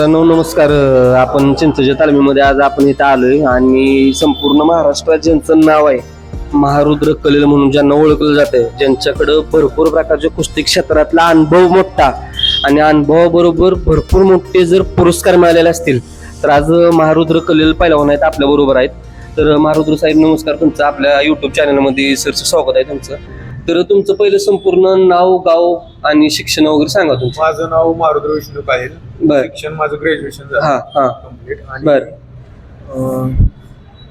नमस्कार आपण चिंचच्या तालमीमध्ये आज आपण इथं आलोय आणि संपूर्ण महाराष्ट्रात ज्यांचं नाव आहे महारुद्र कलेल म्हणून ज्यांना ओळखलं जातं ज्यांच्याकडं भरपूर प्रकारच्या कुस्ती क्षेत्रातला अनुभव मोठा आणि अनुभवाबरोबर भरपूर मोठे जर पुरस्कार मिळालेले असतील तर आज महारुद्र कलेल पैलवान आहेत आपल्या बरोबर आहेत. तर महारुद्र साहेब नमस्कार तुमचं. आपल्या युट्यूब चॅनलमध्ये सरचं स्वागत आहे तुमचं. तर तुमचं पहिलं संपूर्ण नाव गाव आणि शिक्षण वगैरे सांगा तुमचं. माझं नाव मारुद्र विष्णू पाहिल बर. शिक्षण माझं ग्रॅज्युएशन हा झालं. हा कंप्लीट आणि बर. अं,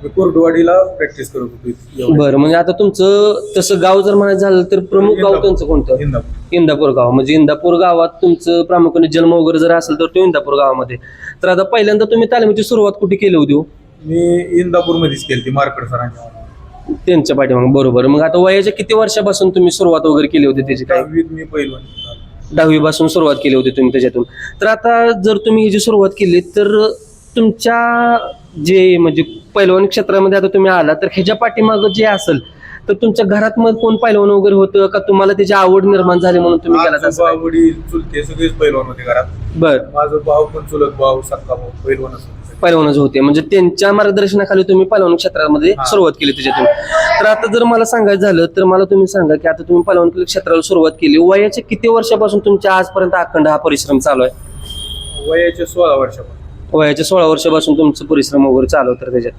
मी कोरडवाडीला प्रॅक्टिस करत होतो एवढं. बरं म्हणजे आता तुमचं तसं गाव जर म्हणायचं झालं तर प्रमुख गाव इंदापूर. तुमचं कोणतं? इंदापूर. इंदापूर गाव. म्हणजे इंदापूर गावात तुमचं प्रामुख्याने जन्म वगैरे जर असेल तर तो इंदापूर गावामध्ये. तर आता पहिल्यांदा तुम्ही तालमीची सुरुवात कुठे केली होती हो? मी इंदापूर मध्येच केली ती मार्कड सरांच्या त्यांच्या पाठीमागे बरोबर. मग आता वयाच्या किती वर्षापासून तुम्ही सुरुवात वगैरे केली होती त्याची काय? दहावीत मी पहिलवान. दहावी पासून सुरुवात केली होती तुम्ही त्याच्यातून. तर आता जर तुम्ही ही जी सुरुवात केली तर तुमच्या जे म्हणजे पैलवान क्षेत्रामध्ये आता तुम्ही आला तर ह्याच्या पाठीमागं जे असेल तर तुमच्या घरात मग कोण पैलवान वगैरे होतं का? तुम्हाला त्याची आवड निर्माण झाली म्हणून तुम्ही केला तसं आजोबा काय? वडील चुलते सगळेच पैलवान होते घरात. बर. माझं भाऊ पण चुलत भाऊ सक्का भाऊ पैलवान असतो पैलवानच होते. म्हणजे त्यांच्या मार्गदर्शनाखाली तुम्ही पैलवान क्षेत्रामध्ये. सुरुवात केली त्याच्यातून. तर आता जर मला सांगायचं झालं तर मला तुम्ही सांगा की आता तुम्ही पैलवान क्षेत्राला सुरुवात केली. वयाच्या किती वर्षापासून तुमच्या आजपर्यंत अखंड हा परिश्रम चालू आहे? वयाच्या सोळा वर्षापासून. वयाच्या सोळा वर्षापासून तुमचं परिश्रम वगैरे चालू तर त्याच्यात.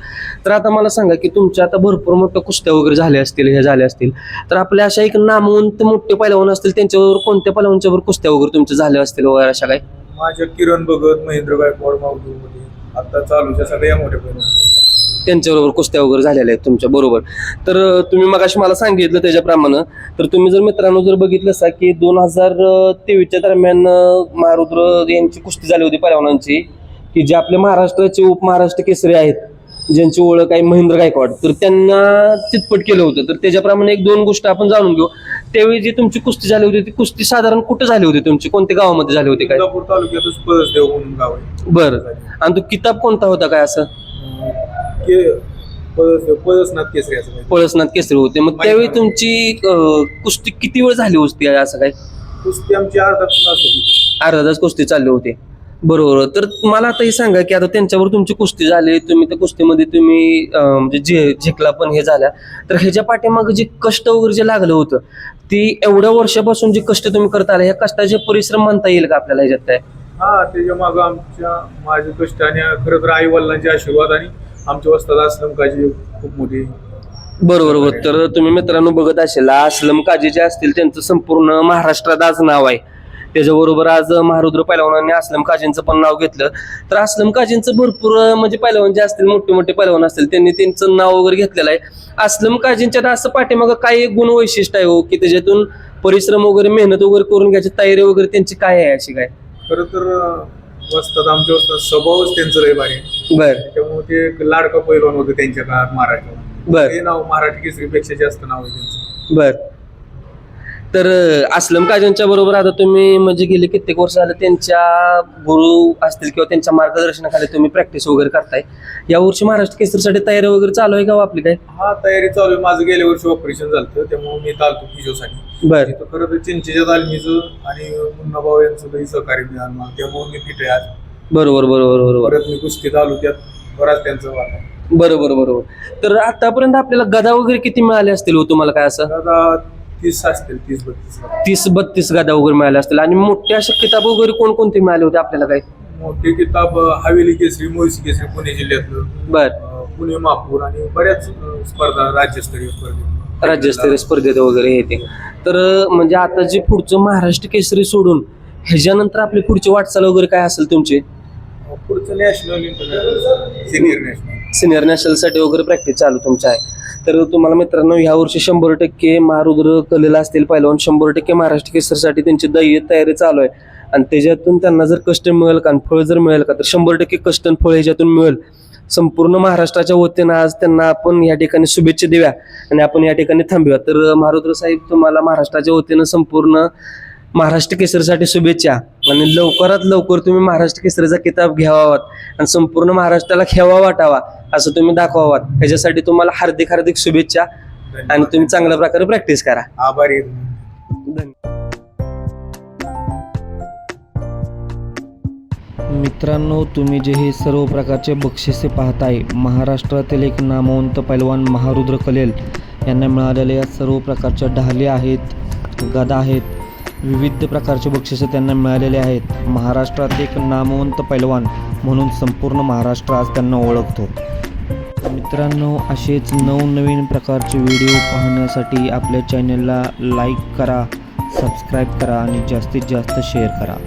तर आता मला सांगा की तुमच्या आता भरपूर मोठ्या कुस्त्या वगैरे झाल्या असतील हे झाल्या असतील. तर आपल्या अशा एक नामवंत मोठे पैलवान असतील त्यांच्यावर कोणत्या पैलवानच्यावर कुस्त्या वगैरे तुमच्या झाल्या असतील वगैरे अशा काय माझ्या किरण भगत महेंद्र गायकवाड माऊली आता चालूच्या सगळ्या मोठ्या पैलवान त्यांच्याबरोबर कुस्त्या वगैरे झालेल्या आहेत तुमच्या बरोबर. तर अं, तुम्ही मगाशी मला सांगितलं त्याच्याप्रमाणे तर तुम्ही जर मित्रांनो जर बघितलं असा की दोन हजार तेवीसच्या दरम्यान अं, महारुद्र यांची कुस्ती झाली होती पर्यावरणांची की जे आपले महाराष्ट्राचे उपमहाराष्ट्र केसरी आहेत ज्यांची ओळख आहे महेंद्र गायकवाड तर त्यांना चितपट केलं होतं. तर त्याच्याप्रमाणे एक दोन गोष्ट आपण जाणून घेऊ. त्यावेळी जी तुमची कुस्ती झाली होती ती कुस्ती साधारण कुठं झाली होती तुमची? कोणत्या गावामध्ये झाली होती काय? इंदापूर तालुक्यातच पळसदेव म्हणून गाव आहे. बरं. आणि तो किताब कोणता होता काय असं? के पळसनाथ केसरी असं. पळसनाथ केसरी होते. मग त्यावेळी तुमची अं, कुस्ती किती वेळ झाली होती असं काय? कुस्ती आमची अर्धा तास होती. अर्धा तास कुस्ती चालली होती. बरोबर तर मला आता हे सांगा की आता त्यांच्यावर तुमची कुस्ती झाली तुम्ही त्या कुस्तीमध्ये तुम्ही अं, म्हणजे जे झिकला पण हे झाल्या तर ह्याच्या पाठीमागे जे कष्ट वगैरे जे लागलं होतं ती एवढ्या वर्षापासून जे कष्ट तुम्ही करता आले ह्या कष्टाचे परिश्रम म्हणता येईल का आपल्याला ह्याच्यात काय? हा त्याच्या मागं आमच्या माझे कष्ट आणि खरं तर आई वडिलांचे आशीर्वाद आणि आमच्या वस्ताद असलम काजी खूप मोठी. बरोबर बरोबर. तर तुम्ही मित्रांनो बघत असेल असलम काजी जे असतील त्यांचं संपूर्ण महाराष्ट्रात आज नाव आहे. त्याच्याबरोबर आज महारुद्र पैलवानांनी असलम काजींचं पण नाव घेतलं. तर असलम काजींचं भरपूर म्हणजे पैलवान जे असतील मोठे मोठे पैलवान असतील त्यांनी त्यांचं नाव वगैरे घेतलेलं आहे. असलम काजींच्यात असं पाठीमागं काय एक गुण वैशिष्ट्य आहे हो की त्याच्यातून परिश्रम वगैरे मेहनत वगैरे करून घ्यायची तयारी वगैरे त्यांची काय आहे अशी काय? खरं तर अं, वस्ताद आमच्या वस्ताद स्वभावच त्यांचं लय भारी. बर. त्याच्यामुळे ते एक लाडका पैलवान होते त्यांच्या काळात महाराष्ट्रात बर. ते नाव मराठी केसरीपेक्षा जास्त नाव आहे त्यांचं. बर. तर असलम काजनच्या बरोबर आता तुम्ही म्हणजे गेले कित्येक वर्ष झालं त्यांच्या गुरु असतील किंवा त्यांच्या मार्गदर्शनाखाली तुम्ही प्रॅक्टिस वगैरे करताय. या वर्षी महाराष्ट्र केसरीसाठी तयारी वगैरे चालू आहे का हो आपली काय? हा तयारी चालू आहे. माझं गेल्या वर्षी ऑपरेशन झालं त्यामुळे मी चालतो फिजिओसाठी बर. तर खरं तर चिंचेच्या तालमीचं आणि मुन्ना भाऊ यांचं लई सहकार्य मिळालं मला. त्यामुळे मी फिट आहे आज. बरोबर बरोबर बरोबर. परत मी कुस्ती चालू त्यात बराच त्यांचा वाटा. आहे. बरोबर बरोबर. तर आतापर्यंत आपल्याला गदा वगैरे किती मिळाले असतील हो तुम्हाला काय असं? आता तीस असतील तीस बत्तीस तीस बत्तीस गदा वगैरे मिळाल्या असतील. आणि मोठे असे किताब वगैरे कोणकोणते मिळाले होते आपल्याला काय मोठे किताब हवेली केसरी मुळशी केसरी पुणे जिल्ह्यातलं. बर. पुणे मापूर आणि बऱ्याच स्पर्धा राज्यस्तरीय स्पर्धे. राज्यस्तरीय स्पर्धेत वगैरे हे ते. तर म्हणजे आता जे पुढचं महाराष्ट्र केसरी सोडून ह्याच्यानंतर आपली पुढची वाटचाल वगैरे काय असेल तुमची? पुढचं नॅशनल सिनियर नॅशनल सिनियर नॅशनलसाठी वगैरे प्रॅक्टिस चालू तुमची आहे. तर तुम्हाला मित्रांनो ह्या वर्षी शंभर टक्के महारुद्र कलेला असतील पहिलवान शंभर टक्के महाराष्ट्र केसरसाठी त्यांची दैय तयारी चालू आहे. आणि त्याच्यातून त्यांना जर कष्ट मिळेल का आणि फळ जर मिळेल का तर शंभर टक्के कष्ट फळ ह्याच्यातून मिळेल. संपूर्ण महाराष्ट्राच्या वतीनं आज त्यांना आपण या ठिकाणी शुभेच्छा देऊया आणि आपण या ठिकाणी थांबूया. तर महारुद्र साहेब तुम्हाला महाराष्ट्राच्या वतीनं संपूर्ण महाराष्ट्र केसरीसाठी शुभेच्छा. आणि लवकरात लवकर तुम्ही महाराष्ट्र केसरीचा किताब घ्यावात. आणि संपूर्ण महाराष्ट्राला खेवा वाटावा असं तुम्ही दाखवावात. ह्याच्यासाठी तुम्हाला हार्दिक हार्दिक शुभेच्छा. आणि तुम्ही चांगल्या प्रकारे प्रॅक्टिस करा. आभारी. मित्रांनो तुम्ही जे हे सर्व प्रकारचे बक्षिसे पाहताय महाराष्ट्रातील एक नामवंत पैलवान महारुद्र कलेल यांना मिळालेल्या या सर्व प्रकारच्या ढाल्या आहेत गदा आहेत विविध प्रकारचे बक्षिसे त्यांना मिळालेले आहेत. महाराष्ट्रात एक नामवंत पैलवान म्हणून संपूर्ण महाराष्ट्र आज त्यांना ओळखतो. मित्रांनो असेच नवनवीन प्रकारचे व्हिडिओ पाहण्यासाठी आपल्या चॅनलला लाईक करा सबस्क्राईब करा आणि जास्तीत जास्त शेअर करा.